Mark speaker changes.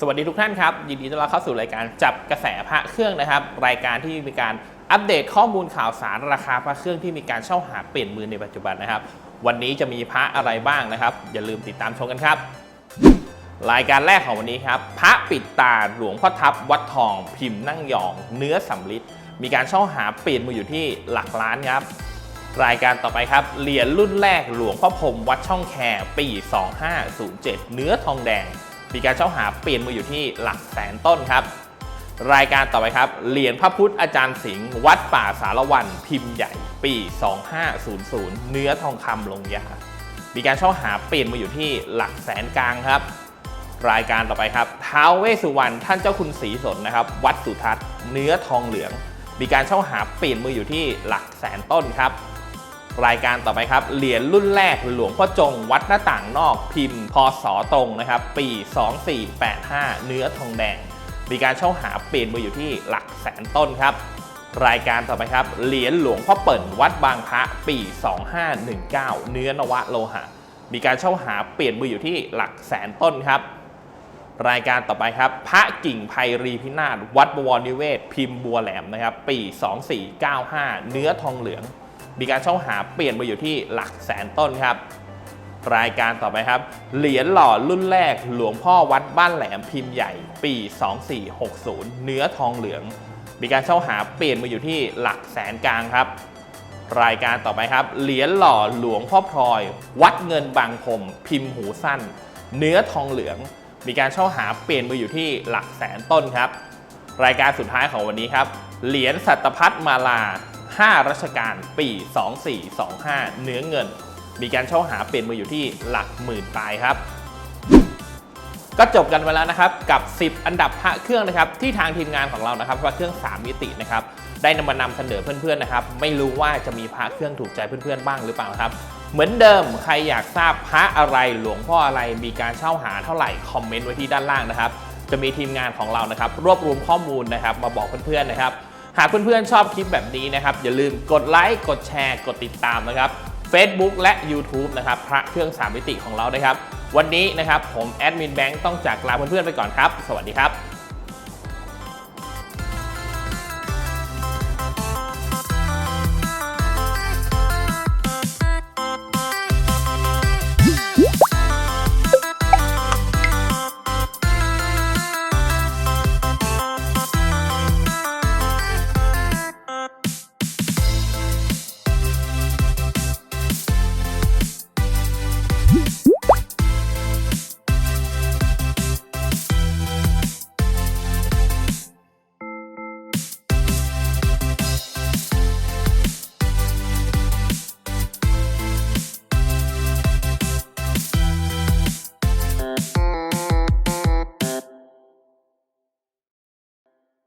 Speaker 1: สวัสดีทุกท่านครับ ยินดีต้อนรับเข้าสู่รายการจับกระแสพระเครื่องนะครับ รายการที่มีการ อัปเดตข้อมูลข่าวสารราคาพระเครื่องที่มีการเช่าหาเปลี่ยนมือในปัจจุบันนะครับ วันนี้จะมีพระอะไรบ้างนะครับ อย่าลืมติดตามชมกันครับ รายการแรกของวันนี้ครับ พระปิดตาหลวงพ่อทับวัดทอง พิมพ์นั่งยอง เนื้อสำลิดมีการเช่าหาเปลี่ยนมืออยู่ที่หลักล้านครับ รายการต่อไปครับเหรียญรุ่นแรกหลวงพ่อพรมวัดช่องแคปี 2507 เนื้อทองแดง มีการเช่าหาเปลี่ยนมืออยู่ที่หลักแสนต้นครับ รายการต่อไปครับ เหรียญพระพุทธอาจารย์สิงห์วัดป่าสารวันพิมพ์ใหญ่ปี 2500 เนื้อทองคำลงยา มีการเช่าหาเปลี่ยนมาอยู่ที่หลักแสนกลางครับ รายการต่อไปครับท้าวเวสุวรรณท่านเจ้าคุณศรีสนนะครับ วัดสุทัศน์เนื้อทองเหลือง มีการเช่าหาเปลี่ยนมืออยู่ที่หลักแสนต้นครับ รายการต่อไปครับ เหรียญรุ่นแรกหลวงพ่อจง วัดหน้าต่างนอกพิมพ์พศตรงนะครับ ปี 2485 เนื้อทองแดง มีการเช่าหาเปลี่ยนมืออยู่ที่หลักแสนต้นครับ รายการต่อไปครับ เหรียญหลวงพ่อเปิ่นวัดบางพระปี 2519 เนื้อนวะโลหะ มีการเช่าหาเปลี่ยนมืออยู่ที่หลักแสนต้นครับ รายการต่อไปครับ พระกิ่งไพรีพินาศวัดบวรนิเวศ พิมพ์บัวแหลมนะครับ ปี 2495 เนื้อทองเหลือง มีการเช่าหาเปลี่ยนมาอยู่ที่หลักแสนต้นครับ รายการต่อไปครับ เหรียญหล่อรุ่นแรกหลวงพ่อวัดบ้านแหลมพิมพ์ใหญ่ ปี 2460 เนื้อทองเหลือง มีการเช่าหาเปลี่ยนมาอยู่ที่หลักแสนกลางครับ รายการต่อไปครับ เหรียญหล่อหลวงพ่อพลอย วัดเงินบางพรมพิมพ์หูสั้น เนื้อทองเหลือง มีการเช่าหาเปลี่ยนมืออยู่ที่หลักแสนต้นครับ รายการสุดท้ายของวันนี้ครับ เหรียญสัตพัฒมาลา 5รัชกาลปี 2425 เนื้อเงิน มีการเช่าหาเปลี่ยนมืออยู่ที่หลักหมื่นปลายครับ ก็จบกันไปแล้วนะครับกับ 10 อันดับพระเครื่องนะครับที่ทางทีมงานของเรานะครับพระเครื่อง 3 มิตินะครับได้นำมานำเสนอเพื่อนๆนะครับไม่รู้ว่าจะมีพระเครื่องถูกใจเพื่อนๆบ้างหรือเปล่าครับเหมือนเดิมใครอยากทราบพระอะไรหลวงพ่ออะไรมีการเช่าหาเท่าไหร่คอมเมนต์ไว้ที่ด้านล่างนะครับจะมีทีมงานของเรานะครับรวบรวมข้อมูลนะครับมาบอกเพื่อนๆนะครับ หากเพื่อนๆชอบคลิปแบบนี้นะครับอย่าลืมกดไลค์กดแชร์ กดติดตามนะครับ Facebook และ YouTube นะครับพระเครื่อง 3 มิติของเรานะครับ วันนี้นะครับผมแอดมินแบงค์ต้องจากลาเพื่อนๆไปก่อนครับ สวัสดีครับ